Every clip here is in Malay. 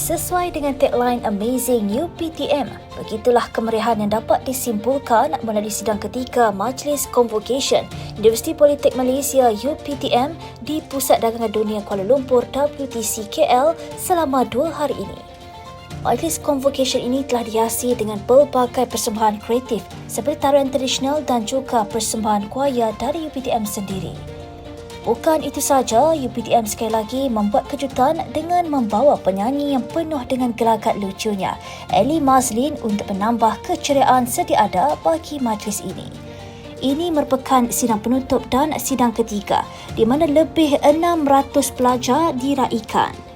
Sesuai dengan tagline Amazing UPTM, begitulah kemeriahan yang dapat disimpulkan melalui sidang ketiga Majlis Convocation Universiti Politek Malaysia UPTM di Pusat Dagangan Dunia Kuala Lumpur WTC KL selama dua hari ini. Majlis Convocation ini telah dihiasi dengan pelbagai persembahan kreatif seperti tarian tradisional dan juga persembahan kuaya dari UPTM sendiri. Bukan itu saja, UPTM sekali lagi membuat kejutan dengan membawa penyanyi yang penuh dengan gelagat lucunya, Ellie Mazlin untuk menambah keceriaan sedia ada bagi majlis ini. Ini merupakan sidang penutup dan sidang ketiga di mana lebih 600 pelajar diraikan.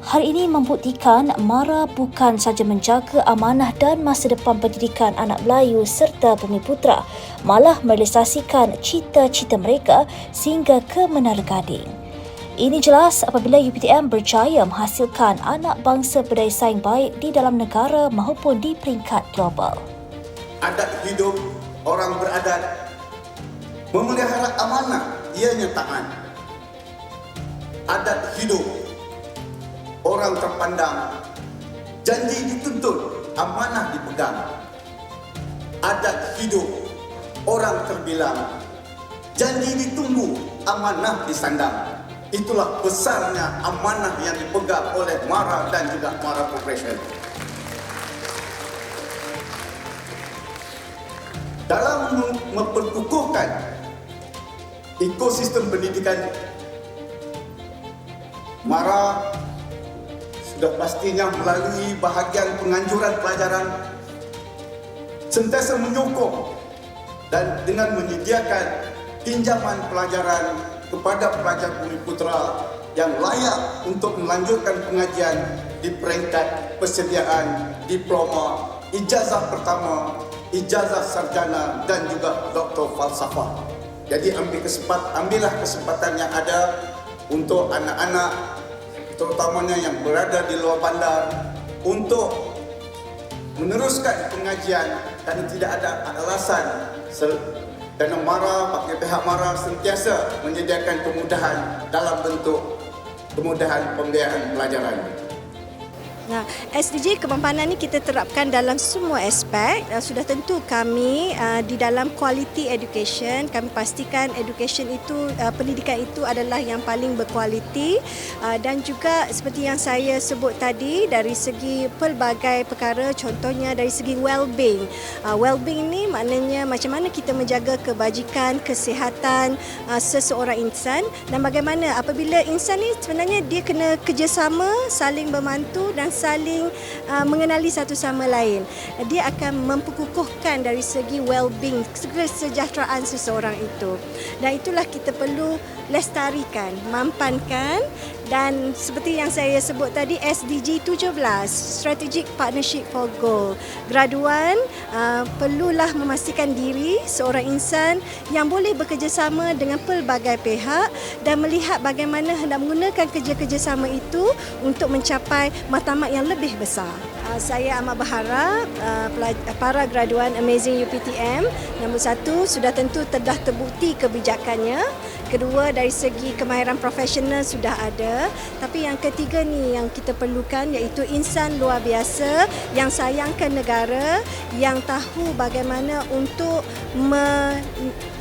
Hari ini membuktikan MARA bukan saja menjaga amanah dan masa depan pendidikan anak Melayu serta bumi putra, malah merealisasikan cita-cita mereka sehingga ke Menara Gading. Ini jelas apabila UPTM berjaya menghasilkan anak bangsa berdaya saing baik di dalam negara maupun di peringkat global. Adat hidup orang beradat memelihara amanah ianya taat. Adat hidup orang terpandang, janji dituntut, amanah dipegang. Adat hidup, orang terbilang, janji ditunggu, amanah disandang. Itulah besarnya amanah yang dipegang oleh Mara dan juga Mara Corporation. Dalam memperkukuhkan ekosistem pendidikan Mara sudah pastinya melalui bahagian penganjuran pelajaran sentiasa menyokong dan dengan menyediakan pinjaman pelajaran kepada pelajar bumi putra yang layak untuk melanjutkan pengajian di peringkat persediaan diploma, ijazah pertama, ijazah sarjana dan juga doktor falsafah. Jadi ambil kesempatan, ambillah kesempatan yang ada untuk anak-anak terutamanya yang berada di luar bandar untuk meneruskan pengajian dan tidak ada alasan kerana MARA, bagi pihak MARA sentiasa menyediakan kemudahan dalam bentuk kemudahan pembiayaan pelajaran. Nah, SDG kemampanan ini kita terapkan dalam semua aspek. Uh, sudah tentu kami uh, di dalam quality education, kami pastikan education itu, pendidikan itu adalah yang paling berkualiti dan juga seperti yang saya sebut tadi dari segi pelbagai perkara, contohnya dari segi well-being. Well-being ini maknanya macam mana kita menjaga kebajikan, kesihatan seseorang insan dan bagaimana apabila insan ini sebenarnya dia kena kerjasama, saling membantu dan saling uh, mengenali satu sama lain. Dia akan memperkukuhkan dari segi well-being, kesejahteraan seseorang itu. Dan itulah kita perlu lestarikan, mampankan dan seperti yang saya sebut tadi SDG 17 Strategic Partnership for Goal graduan uh, perlulah memastikan diri seorang insan yang boleh bekerjasama dengan pelbagai pihak dan melihat bagaimana hendak menggunakan kerja-kerjasama itu untuk mencapai matlamat yang lebih besar. Uh, saya amat berharap uh, para graduan Amazing UPTM nombor satu sudah tentu telah terbukti kebijakannya. Kedua dari segi kemahiran profesional sudah ada. Tapi yang ketiga ni yang kita perlukan iaitu insan luar biasa yang sayangkan negara, yang tahu bagaimana untuk me,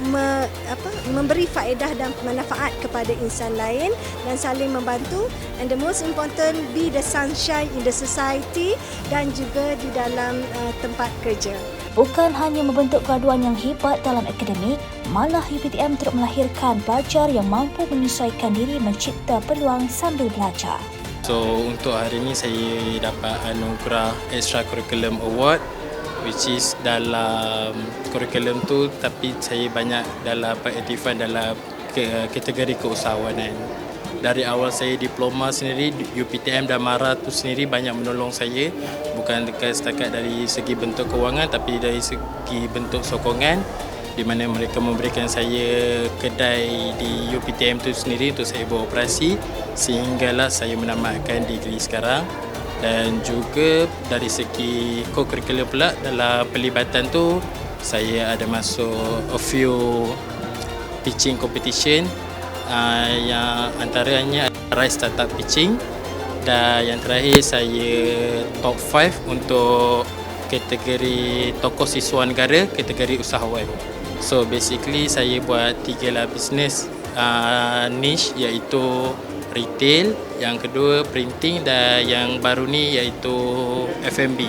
me, apa, memberi faedah dan manfaat kepada insan lain dan saling membantu. And the most important be the sunshine in the society dan juga di dalam uh, tempat kerja. Bukan hanya membentuk graduan yang hebat dalam akademik, malah UPTM turut melahirkan pelajar yang mampu menyesuaikan diri mencipta peluang sambil belajar. So untuk hari ini saya dapat anugerah Extra Curriculum Award which is dalam curriculum tu tapi saya banyak dalam aktifan dalam kategori keusahawanan dari awal saya diploma sendiri UPTM dan MARA tu sendiri banyak menolong saya. Bukan dekat setakat dari segi bentuk kewangan tapi dari segi bentuk sokongan di mana mereka memberikan saya kedai di UPTM tu sendiri untuk saya beroperasi sehinggalah saya menamatkan degree sekarang dan juga dari segi co-curricular pula dalam pelibatan tu saya ada masuk a few pitching competition. Uh, yang antaranya Rise Startup Pitching dan yang terakhir saya top 5 untuk kategori tokoh siswa negara kategori usahawan. So basically saya buat tiga lah business uh, niche iaitu retail, yang kedua printing dan yang baru ni iaitu FMB.